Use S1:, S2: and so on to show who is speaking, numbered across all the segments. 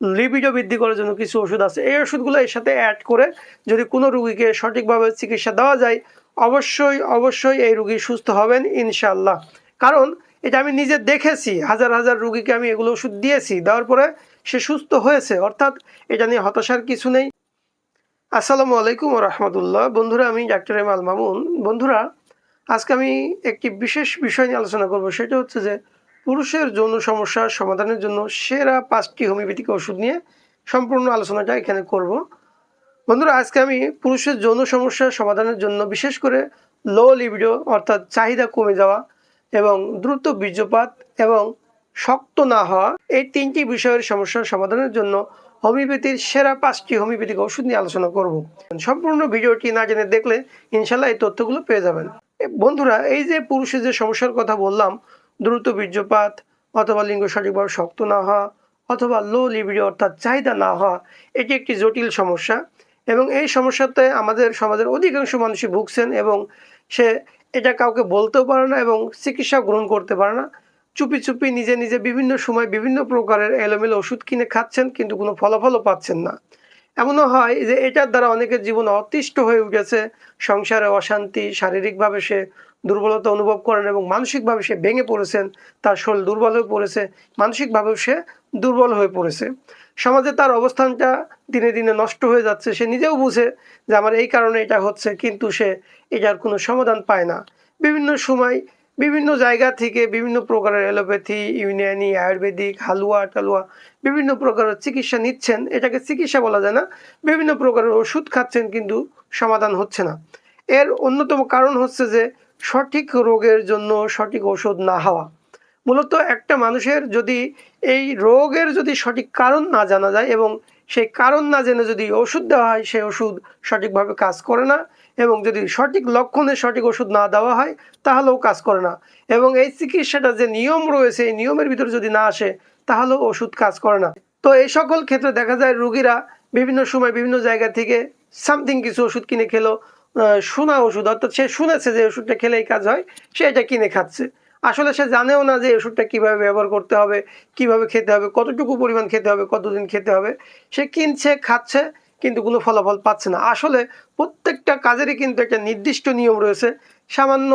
S1: Libido বৃদ্ধি করার জন্য কিছু ওষুধ আছে। এই ওষুধগুলো এর সাথে অ্যাড করে যদি কোনো রুগীকে সঠিকভাবে চিকিৎসা দেওয়া যায়, অবশ্যই অবশ্যই এই রুগী সুস্থ হবেন ইনশাল্লাহ কারণ এটা আমি নিজে দেখেছি, হাজার হাজার রুগীকে আমি এগুলো ওষুধ দিয়েছি, দেওয়ার পরে সে সুস্থ হয়েছে। অর্থাৎ এটা নিয়ে হতাশার কিছু নেই। আসসালামু আলাইকুম রহমতুল্লাহ। বন্ধুরা, আমি ডাক্তার এম আল মামুন। বন্ধুরা, আজকে আমি একটি বিশেষ বিষয় নিয়ে আলোচনা করব। সেটা হচ্ছে যে পুরুষের যৌন সমস্যার সমাধানের জন্য সেরা পাঁচটি হোমিওপ্যাথিক ওষুধ নিয়ে সম্পূর্ণ আলোচনাটা এখানে করব। বন্ধুরা, আজকে আমি পুরুষের যৌন সমস্যার সমাধানের জন্য বিশেষ করে লো লিবিডো অর্থাৎ চাহিদা কমে যাওয়া এবং দ্রুত বীর্যপাত এবং শক্ত না হওয়া এই তিনটি বিষয়ের সমস্যার সমাধানের জন্য হোমিওপ্যাথির সেরা পাঁচটি হোমিওপ্যাথিক ওষুধ নিয়ে আলোচনা করব। সম্পূর্ণ ভিডিওটি না জেনে দেখলে ইনশাল্লাহ এই তথ্যগুলো পেয়ে যাবেন। বন্ধুরা, এই যে পুরুষের যে সমস্যার কথা বললাম দ্রুত বীর্যপাত অথবা লিঙ্গ সঠিকভাবে শক্ত না হওয়া অথবা লো লিবিডি অর্থাৎ চাহিদা না হওয়া, এটি একটি জটিল সমস্যা এবং এই সমস্যাতে আমাদের সমাজের অধিকাংশ মানুষই ভুগছেন এবং সে এটা কাউকে বলতেও পারে না এবং চিকিৎসা গ্রহণ করতে পারে না। চুপি চুপি নিজে নিজে বিভিন্ন সময় বিভিন্ন প্রকারের এলোমেলো ওষুধ কিনে খাচ্ছেন কিন্তু কোনো ফলাফলও পাচ্ছেন না। এমনও হয় যে এটার দ্বারা অনেকের জীবন অতিষ্ঠ হয়ে উঠেছে। সংসারে অশান্তি, শারীরিকভাবে সে দুর্বলতা অনুভব করেন এবং মানসিকভাবে সে ভেঙে পড়েছেন, তার শরীর দুর্বল হয়ে পড়েছে, মানসিকভাবেও সে দুর্বল হয়ে পড়েছে। সমাজে তার অবস্থানটা দিনে দিনে নষ্ট হয়ে যাচ্ছে, সে নিজেও বুঝে যে আমার এই কারণে এটা হচ্ছে, কিন্তু সে এটার কোনো সমাধান পায় না। বিভিন্ন সময় বিভিন্ন জায়গা থেকে বিভিন্ন প্রকারের অ্যালোপ্যাথি, ইউনিয়ানি, আয়ুর্বেদিক, হালুয়া, টালুয়া, বিভিন্ন প্রকারের চিকিৎসা নিচ্ছেন, এটাকে চিকিৎসা বলা যায় না, বিভিন্ন প্রকারের ওষুধ খাচ্ছেন কিন্তু সমাধান হচ্ছে না। এর অন্যতম কারণ হচ্ছে যে সঠিক রোগের জন্য সঠিক ওষুধ না হওয়া মূলত একটা মানুষের যদি এই রোগের যদি সঠিক কারণ না জানা যায় এবং সেই কারণ না জেনে যদি ওষুধ দেওয়া হয়, সেই ওষুধ সঠিকভাবে কাজ করে না এবং যদি সঠিক লক্ষণে সঠিক ওষুধ না দেওয়া হয়, তাহলেও কাজ করে না। এবং এই চিকিৎসাটা যে নিয়ম রয়েছে, এই নিয়মের ভিতরে যদি না আসে, তাহলেও ওষুধ কাজ করে না। তো এই সকল ক্ষেত্রে দেখা যায় রুগীরা বিভিন্ন সময় বিভিন্ন জায়গা থেকে সামথিং কিছু ওষুধ কিনে খেলো শোনা ওষুধ, অর্থাৎ সে শুনেছে যে ওষুধটা খেলেই কাজ হয়, সে এটা কিনে খাচ্ছে। আসলে সে জানেও না যে ওষুধটা কীভাবে ব্যবহার করতে হবে, কীভাবে খেতে হবে, কতটুকু পরিমাণ খেতে হবে, কতদিন খেতে হবে। সে কিনছে, খাচ্ছে, কিন্তু কোনো ফলাফল পাচ্ছে না। আসলে প্রত্যেকটা কাজেরই কিন্তু একটা নির্দিষ্ট নিয়ম রয়েছে। সামান্য,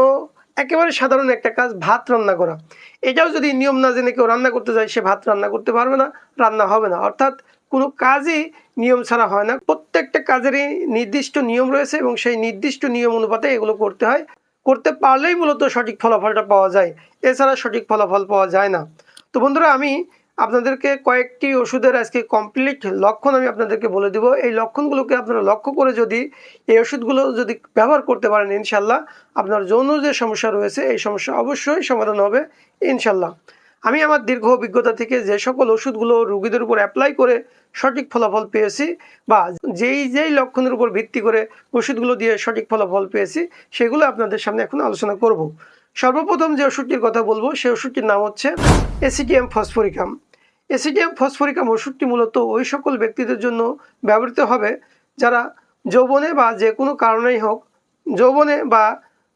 S1: একেবারে সাধারণ একটা কাজ, ভাত রান্না করা। এটাও যদি নিয়ম না জেনে কেউ রান্না করতে যায়, সে ভাত রান্না করতে পারবে না, রান্না হবে না। অর্থাৎ কোনো কাজই নিয়ম ছাড়া হয় না। প্রত্যেকটা কাজেরই নির্দিষ্ট নিয়ম রয়েছে এবং সেই নির্দিষ্ট নিয়ম অনুপাতে এগুলো করতে হয়। করতে পারলেই মূলত সঠিক ফলাফলটা পাওয়া যায়। এছাড়া সঠিক ফলাফল পাওয়া যায় না। তো বন্ধুরা, আমি আপনাদেরকে কয়েকটি ওষুধের আজকে কমপ্লিট লক্ষণ আমি আপনাদেরকে বলে দিব। এই লক্ষণগুলোকে আপনারা লক্ষ্য করে যদি এই ওষুধগুলো যদি ব্যবহার করতে পারেন ইনশাল্লাহ আপনার যৌন যে সমস্যা রয়েছে, এই সমস্যা অবশ্যই সমাধান হবে ইনশাল্লাহ আমি আমার দীর্ঘ অভিজ্ঞতা থেকে যে সকল ওষুধগুলো রুগীদের উপর অ্যাপ্লাই করে সঠিক ফলাফল পেয়েছি বা যেই যেই লক্ষণের উপর ভিত্তি করে ওষুধগুলো দিয়ে সঠিক ফলাফল পেয়েছি, সেগুলো আপনাদের সামনে এখন আলোচনা করব। সর্বপ্রথম যে ওষুধটির কথা বলব সেই ওষুধটির নাম হচ্ছে এসিডিএম ফসফরিকাম। এসিডিএম ফসফরিকাম ওষুধটি মূলত ওই সকল ব্যক্তিদের জন্য ব্যবহৃত হবে যারা যৌবনে বা যে কোনো কারণেই হোক, যৌবনে বা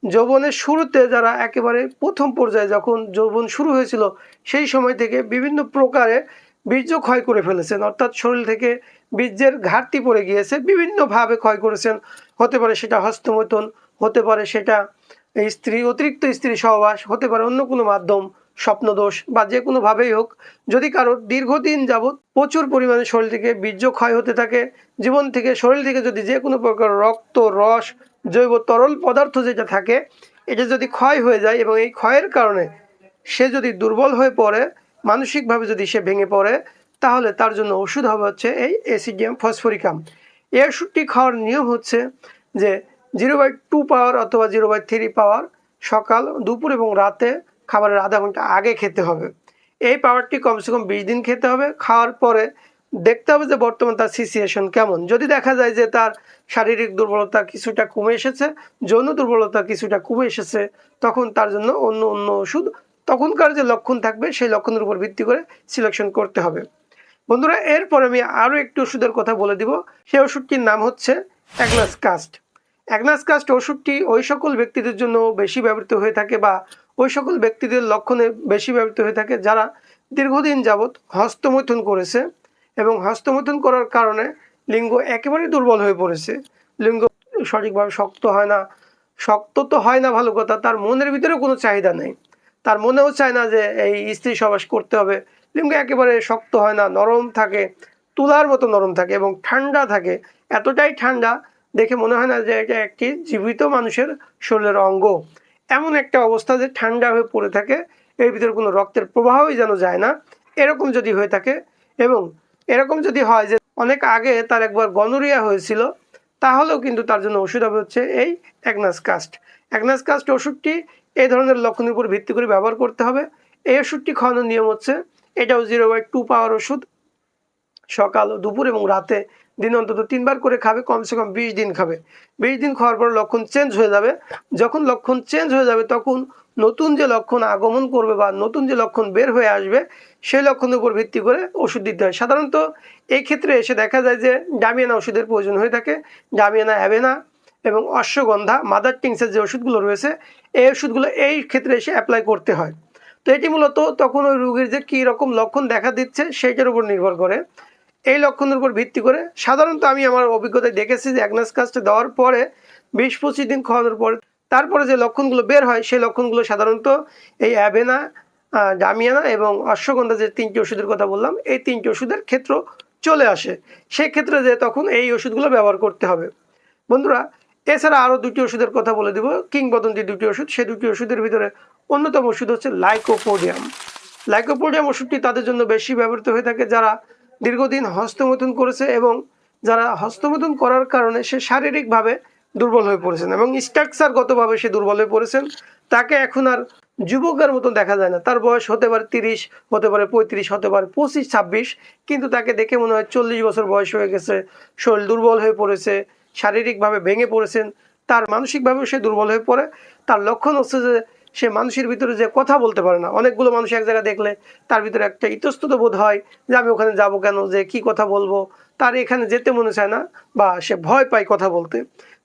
S1: যৌবনের শুরুতে যারা একেবারে প্রথম পর্যায়ে যখন যৌবন শুরু হয়েছিল, সেই সময় থেকে বিভিন্ন প্রকারে বীর্য ক্ষয় করে ফেলেছেন। অর্থাৎ শরীর থেকে বীর্যের ঘাটতি পড়ে গিয়েছে। বিভিন্নভাবে ক্ষয় করেছেন। হতে পারে সেটা হস্তমৈথন, হতে পারে সেটা স্ত্রী, অতিরিক্ত স্ত্রী সহবাস, হতে পারে অন্য কোনো মাধ্যম, স্বপ্নদোষ বা যে কোনোভাবেই হোক। যদি কারোর দীর্ঘদিন যাবৎ প্রচুর পরিমাণে শরীর থেকে বীর্য ক্ষয় হতে থাকে, জীবন থেকে, শরীর থেকে যদি যে কোনো প্রকার রক্ত, রস জৈব তরল পদার্থ যেটা থাকে, এটা যদি ক্ষয় হয়ে যায় এবং এই ক্ষয়ের কারণে সে যদি দুর্বল হয়ে পড়ে, মানসিকভাবে যদি সে ভেঙে পড়ে, তাহলে তার জন্য ওষুধ হবে হচ্ছে এই এসিডিয়াম ফসফরিকাম। এই ওষুধটি খাওয়ার নিয়ম হচ্ছে যে জিরো বাই টু পাওয়ার অথবা জিরো বাই থ্রি পাওয়ার সকাল, দুপুর এবং রাতে খাবারের আধা ঘণ্টা আগে খেতে হবে। এই পাওয়ারটি কমসে কম বিশ দিন খেতে হবে। খাওয়ার পরে দেখতে হবে যে বর্তমান তার সিচুয়েশন কেমন। যদি দেখা যায় যে তার শারীরিক দুর্বলতা কিছুটা কমে এসেছে, যৌন দুর্বলতা কিছুটা কমে এসেছে, তখন তার জন্য অন্য অন্য ওষুধ, তখনকার যে লক্ষণ থাকবে, সেই লক্ষণের উপর ভিত্তি করে সিলেকশন করতে হবে। বন্ধুরা, এরপর আমি আরও একটি ওষুধের কথা বলে দিব। সেই ওষুধটির নাম হচ্ছে অ্যাগনাস কাস্ট। অ্যাগনাস কাস্ট ওষুধটি ওই সকল ব্যক্তিদের জন্য বেশি ব্যবহৃত হয়ে থাকে বা ওই সকল ব্যক্তিদের লক্ষণে বেশি ব্যবহৃত হয়ে থাকে যারা দীর্ঘদিন যাবৎ হস্তমৈথুন করেছে। এবং হস্তমৈথুন করার কারণে লিঙ্গ একেবারেই দুর্বল হয়ে পড়েছে। লিঙ্গ সঠিকভাবে শক্ত হয় না। শক্ত তো হয় না ভালো কথা, তার মনের ভিতরে কোনো চাহিদা নেই। তার মনেও চায় না যে এই স্ত্রী সবাস করতে হবে। লিঙ্গ একেবারে শক্ত হয় না, নরম থাকে, তুলার মতো নরম থাকে এবং ঠান্ডা থাকে। এতটাই ঠান্ডা দেখে মনে হয় না যে এটা একটি জীবিত মানুষের শরীরের অঙ্গ। এমন একটা অবস্থা যে ঠান্ডা হয়ে পড়ে থাকে, এর ভিতরে কোনো রক্তের প্রবাহই যেন যায় না, এরকম যদি হয়ে থাকে এবং এরকম যদি হয় যে অনেক আগে তার একবার গনোরিয়া হয়েছিল, তাহলেও কিন্তু তার জন্য ওষুধ হবে হচ্ছে এই অ্যাগনাস কাস্ট অ্যাগনাস কাস্ট ওষুধটি এই ধরনের লক্ষণের উপর ভিত্তি করে ব্যবহার করতে হবে। এই ওষুধটি খাওয়ানোর নিয়ম হচ্ছে এটাও জিরো বাই টু পাওয়ার ওষুধ। সকাল, দুপুর এবং রাতে দিন অন্তত তিনবার করে খাবে, কমসে কম বিশ দিন খাবে। বিশ দিন খাওয়ার পর লক্ষণ চেঞ্জ হয়ে যাবে। যখন লক্ষণ চেঞ্জ হয়ে যাবে, তখন নতুন যে লক্ষণ আগমন করবে বা নতুন যে লক্ষণ বের হয়ে আসবে, সেই লক্ষণের উপর ভিত্তি করে ওষুধ দিতে হয়। সাধারণত এই ক্ষেত্রে এসে দেখা যায় যে ডামিয়ানা ওষুধের প্রয়োজন হয়ে থাকে। ডামিয়ানা অ্যাভেনা এবং অশ্বগন্ধা, মাদার টিংসের যে ওষুধগুলো রয়েছে, এই ওষুধগুলো এই ক্ষেত্রে এসে অ্যাপ্লাই করতে হয়। তো এটি মূলত তখন ওই রোগীর যে কী রকম লক্ষণ দেখা দিচ্ছে, সেইটার উপর নির্ভর করে। এই লক্ষণের উপর ভিত্তি করে সাধারণত আমি আমার অভিজ্ঞতায় দেখেছি যে অ্যাগনাস কাস্টে দেওয়ার পরে বিশ পঁচিশ দিন খাওয়ানোর পরে তারপরে যে লক্ষণগুলো বের হয়, সেই লক্ষণগুলো সাধারণত এই অ্যাভেনা ডামিয়ানা এবং অশ্বগন্ধা যে তিনটি ওষুধের কথা বললাম, এই তিনটি ওষুধের ক্ষেত্র চলে আসে। সেই ক্ষেত্রে যে তখন এই ওষুধগুলো ব্যবহার করতে হবে। বন্ধুরা, এছাড়া আরও দুটি ওষুধের কথা বলে দিব। কিংবদন্তি দুটি ওষুধ সেই দুটি ওষুধের ভিতরে অন্যতম ওষুধ হচ্ছে লাইকোপোডিয়াম। লাইকোপোডিয়াম ওষুধটি তাদের জন্য বেশি ব্যবহৃত হয়ে থাকে যারা দীর্ঘদিন হস্তমৈথুন করেছে এবং যারা হস্তমৈথুন করার কারণে সে শারীরিকভাবে দুর্বল হয়ে পড়েছেন এবং স্ট্রাকচারগতভাবে সে দুর্বল হয়ে পড়েছেন, তাকে এখন আর যুবকের মতো দেখা যায় না। তার বয়স হতে পারে তিরিশ, হতে পারে পঁয়ত্রিশ, হতে পারে পঁচিশ, ছাব্বিশ, কিন্তু তাকে দেখে মনে হয় চল্লিশ বছর বয়স হয়ে গেছে, শরীর দুর্বল হয়ে পড়েছে, শারীরিকভাবে ভেঙে পড়েছেন, তার মানসিকভাবেও সে দুর্বল হয়ে পড়ে। তার লক্ষণ হচ্ছে যে সে মানুষের ভিতরে যে কথা বলতে পারে না। অনেকগুলো মানুষ এক জায়গায় দেখলে তার ভিতরে একটা ইতস্তত বোধ হয় যে আমি ওখানে যাব কেন, যে কি কথা বলব। তার এখানে যেতে মনে চায় না বা সে ভয় পায় কথা বলতে।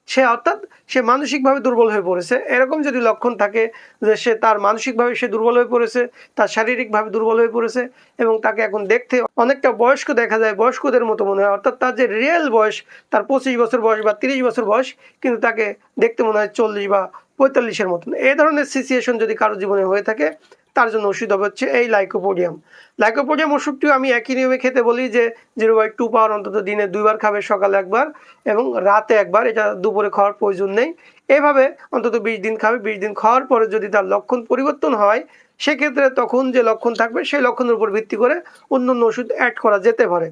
S1: সে অর্থাৎ সে মানসিকভাবে দুর্বল হয়ে পড়েছে। এরকম যদি লক্ষণ থাকে যে সে তার মানসিকভাবে সে দুর্বল হয়ে পড়েছে, তার শারীরিকভাবে দুর্বল হয়ে পড়েছে এবং তাকে এখন দেখতে অনেকটা বয়স্ক দেখা যায়, বয়স্কদের মতো মনে হয়। অর্থাৎ তার যে রিয়েল বয়স, তার পঁচিশ বছর বয়স বা তিরিশ বছর বয়স, কিন্তু তাকে দেখতে মনে হয় চল্লিশ বা পঁয়তাল্লিশের মতন। এই ধরনের সিচুয়েশন যদি কারও জীবনে হয়ে থাকে তার জন্য ওষুধ হবে হচ্ছে এই লাইকোপোডিয়াম। লাইকোপোডিয়াম ওষুধটিও আমি একই নিয়মে খেতে বলি যে জিরো বাই টু পাওয়ার অন্তত দিনে দুইবার খাবে, সকালে একবার এবং রাতে একবার, এটা দুপুরে খাওয়ার প্রয়োজন নেই। এভাবে অন্তত বিশ দিন খাবে, বিশ দিন খাওয়ার পরে যদি তার লক্ষণ পরিবর্তন হয়, সেক্ষেত্রে তখন যে লক্ষণ থাকবে, সেই লক্ষণের উপর ভিত্তি করে অন্য অন্য ওষুধ অ্যাড করা যেতে পারে।